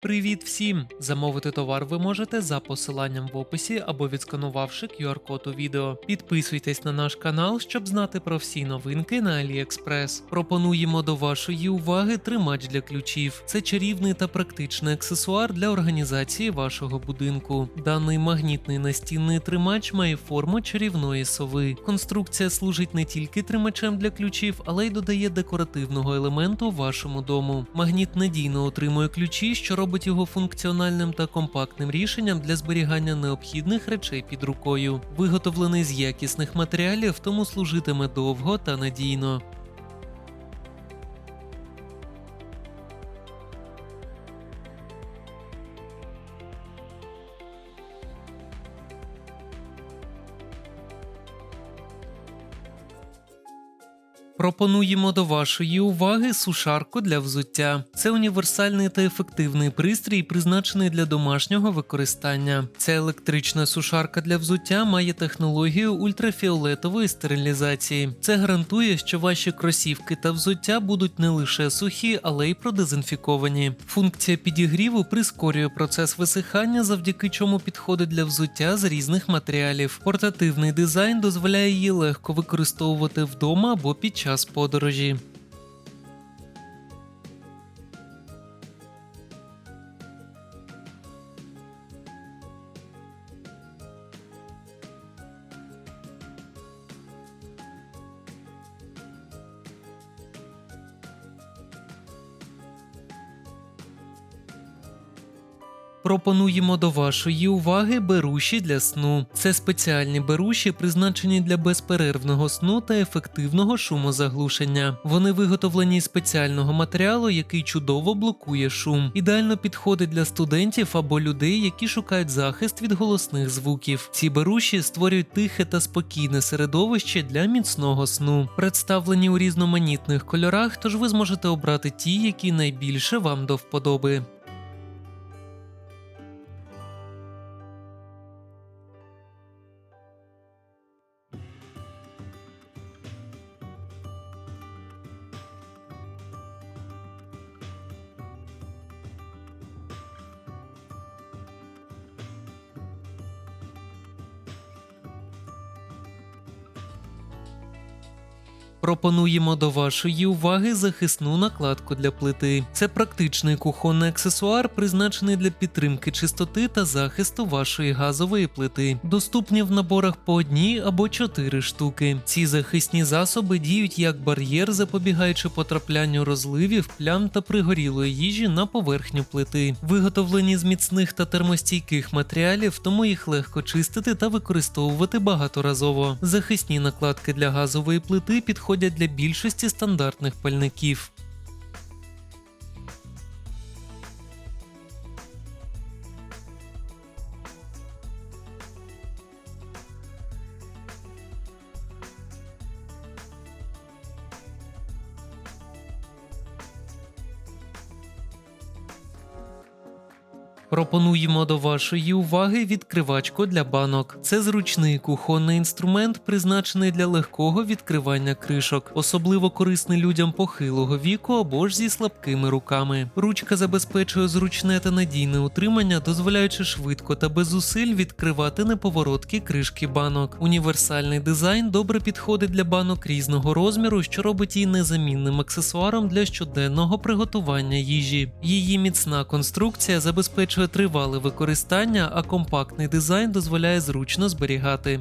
Привіт всім! Замовити товар ви можете за посиланням в описі або відсканувавши QR-код у відео. Підписуйтесь на наш канал, щоб знати про всі новинки на AliExpress. Пропонуємо до вашої уваги тримач для ключів. Це чарівний та практичний аксесуар для організації вашого будинку. Даний магнітний настінний тримач має форму чарівної сови. Конструкція служить не тільки тримачем для ключів, але й додає декоративного елементу вашому дому. Магніт надійно утримує ключі, що робить його функціональним та компактним рішенням для зберігання необхідних речей під рукою. Виготовлений з якісних матеріалів, тому служитиме довго та надійно. Пропонуємо до вашої уваги сушарку для взуття. Це універсальний та ефективний пристрій, призначений для домашнього використання. Ця електрична сушарка для взуття має технологію ультрафіолетової стерилізації. Це гарантує, що ваші кросівки та взуття будуть не лише сухі, але й продезінфіковані. Функція підігріву прискорює процес висихання, завдяки чому підходить для взуття з різних матеріалів. Портативний дизайн дозволяє її легко використовувати вдома або під час подорожі. Пропонуємо до вашої уваги беруші для сну. Це спеціальні беруші, призначені для безперервного сну та ефективного шумозаглушення. Вони виготовлені з спеціального матеріалу, який чудово блокує шум. Ідеально підходить для студентів або людей, які шукають захист від голосних звуків. Ці беруші створюють тихе та спокійне середовище для міцного сну. Представлені у різноманітних кольорах, тож ви зможете обрати ті, які найбільше вам до вподоби. Пропонуємо до вашої уваги захисну накладку для плити. Це практичний кухонний аксесуар, призначений для підтримки чистоти та захисту вашої газової плити. Доступні в наборах по одній або чотири штуки. Ці захисні засоби діють як бар'єр, запобігаючи потраплянню розливів, плям та пригорілої їжі на поверхню плити. Виготовлені з міцних та термостійких матеріалів, тому їх легко чистити та використовувати багаторазово. Захисні накладки для газової плити підходять для більшості стандартних пальників. Пропонуємо до вашої уваги відкривачку для банок. Це зручний кухонний інструмент, призначений для легкого відкривання кришок, особливо корисний людям похилого віку або ж зі слабкими руками. Ручка забезпечує зручне та надійне утримання, дозволяючи швидко та без зусиль відкривати неповороткі кришки банок. Універсальний дизайн добре підходить для банок різного розміру, що робить її незамінним аксесуаром для щоденного приготування їжі. Її міцна конструкція забезпечує тривале використання, а компактний дизайн дозволяє зручно зберігати.